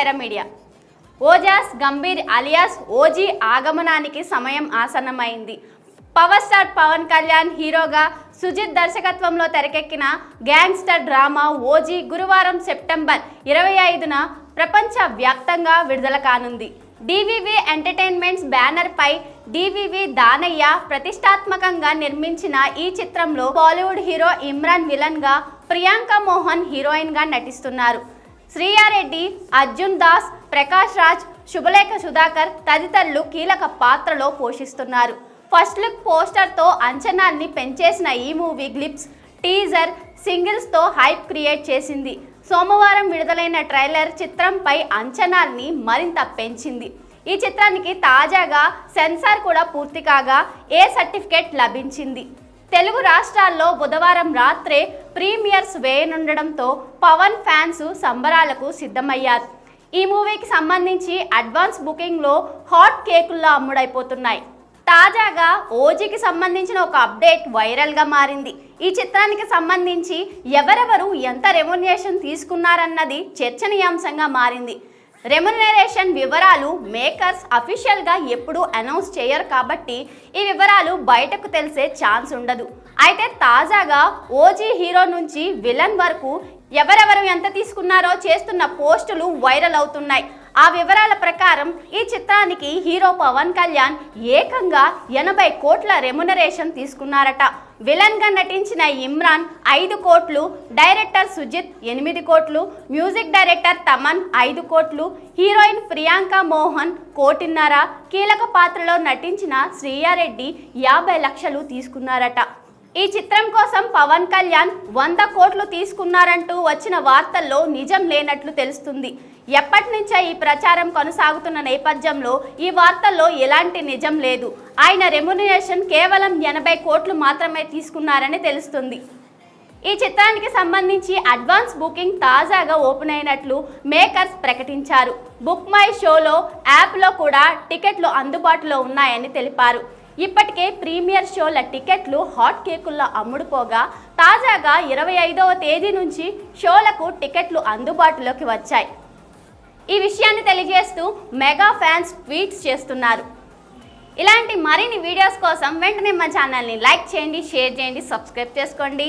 Era media. Ojas Gambheera alias OG ఆగమనానికి సమయం ఆసన్నమైంది. Power star Pawan Kalyan హీరోగా సుజిత్ దర్శకత్వంలో తెరకెక్కిన గ్యాంగ్స్టర్ డ్రామా ఓజీ గురువారం సెప్టెంబర్ ఇరవై ఐదున ప్రపంచ వ్యాప్తంగా విడుదల కానుంది. డివివి ఎంటర్టైన్మెంట్స్ బ్యానర్ పై డివివి దానయ్య ప్రతిష్టాత్మకంగా నిర్మించిన ఈ చిత్రంలో బాలీవుడ్ హీరో ఇమ్రాన్ విలన్గా ప్రియాంక మోహన్ హీరోయిన్గా నటిస్తున్నారు. శ్రీయారెడ్డి అర్జున్ దాస్ ప్రకాష్ రాజ్ శుభలేఖ సుధాకర్ తదితరులు కీలక పాత్రలో పోషిస్తున్నారు. ఫస్ట్ లుక్ పోస్టర్తో అంచనాల్ని పెంచేసిన ఈ మూవీ గ్లిప్స్ టీజర్ సింగిల్స్తో హైప్ క్రియేట్ చేసింది. సోమవారం విడుదలైన ట్రైలర్ చిత్రంపై అంచనాల్ని మరింత పెంచింది. ఈ చిత్రానికి తాజాగా సెన్సార్ కూడా పూర్తి కాగా ఏ సర్టిఫికేట్ లభించింది? తెలుగు రాష్ట్రాల్లో బుధవారం రాత్రే ప్రీమియర్స్ వేయనుండడంతో పవన్ ఫ్యాన్స్ సంబరాలకు సిద్ధమయ్యారు. ఈ మూవీకి సంబంధించి అడ్వాన్స్ బుకింగ్లో హాట్ కేకుల్లో అమ్ముడైపోతున్నాయి. తాజాగా ఓజీకి సంబంధించిన ఒక అప్డేట్ వైరల్గా మారింది. ఈ చిత్రానికి సంబంధించి ఎవరెవరు ఎంత రెమ్యునేషన్ తీసుకున్నారన్నది చర్చనీయాంశంగా మారింది. రెమ్యునరేషన్ వివరాలు మేకర్స్ అఫీషియల్గా ఎప్పుడూ అనౌన్స్ చేయరు కాబట్టి ఈ వివరాలు బయటకు తెలిసే ఛాన్స్ ఉండదు. అయితే తాజాగా ఓజీ హీరో నుంచి విలన్ వరకు ఎవరెవరు ఎంత తీసుకున్నారో చేస్తున్న పోస్టులు వైరల్ అవుతున్నాయి. ఆ వివరాల ప్రకారం ఈ చిత్రానికి హీరో పవన్ కళ్యాణ్ ఏకంగా ఎనభై కోట్ల రెమ్యునరేషన్ తీసుకున్నారట. విలన్గా నటించిన ఇమ్రాన్ ఐదు కోట్లు డైరెక్టర్ సుజిత్ ఎనిమిది కోట్లు మ్యూజిక్ డైరెక్టర్ తమన్ ఐదు కోట్లు హీరోయిన్ ప్రియాంక మోహన్ కోటిన్నర. కీలక పాత్రలో నటించిన శ్రీయారెడ్డి యాభై లక్షలు తీసుకున్నారట. ఈ చిత్రం కోసం పవన్ కళ్యాణ్ వంద కోట్లు తీసుకున్నారంటూ వచ్చిన వార్తల్లో నిజం లేనట్లు తెలుస్తుంది. ఎప్పటి నుంచే ఈ ప్రచారం కొనసాగుతున్న నేపథ్యంలో ఈ వార్తల్లో ఎలాంటి నిజం లేదు. ఆయన రెమ్యునరేషన్ కేవలం ఎనభై కోట్లు మాత్రమే తీసుకున్నారని తెలుస్తుంది. ఈ చిత్రానికి సంబంధించి అడ్వాన్స్ బుకింగ్ తాజాగా ఓపెన్ అయినట్లు మేకర్స్ ప్రకటించారు. బుక్ మై షోలో యాప్లో కూడా టికెట్లు అందుబాటులో ఉన్నాయని తెలిపారు. ఇప్పటికే ప్రీమియర్ షోల టికెట్లు హాట్ కేకుల్లో అమ్ముడుపోగా తాజాగా ఇరవై ఐదవ తేదీ నుంచి షోలకు టికెట్లు అందుబాటులోకి వచ్చాయి. ఈ విషయాన్ని తెలియజేస్తూ మెగా ఫ్యాన్స్ ట్వీట్స్ చేస్తున్నారు. ఇలాంటి మరిన్ని వీడియోస్ కోసం వెంటనే మా ఛానల్ని లైక్ చేయండి షేర్ చేయండి సబ్స్క్రైబ్ చేసుకోండి.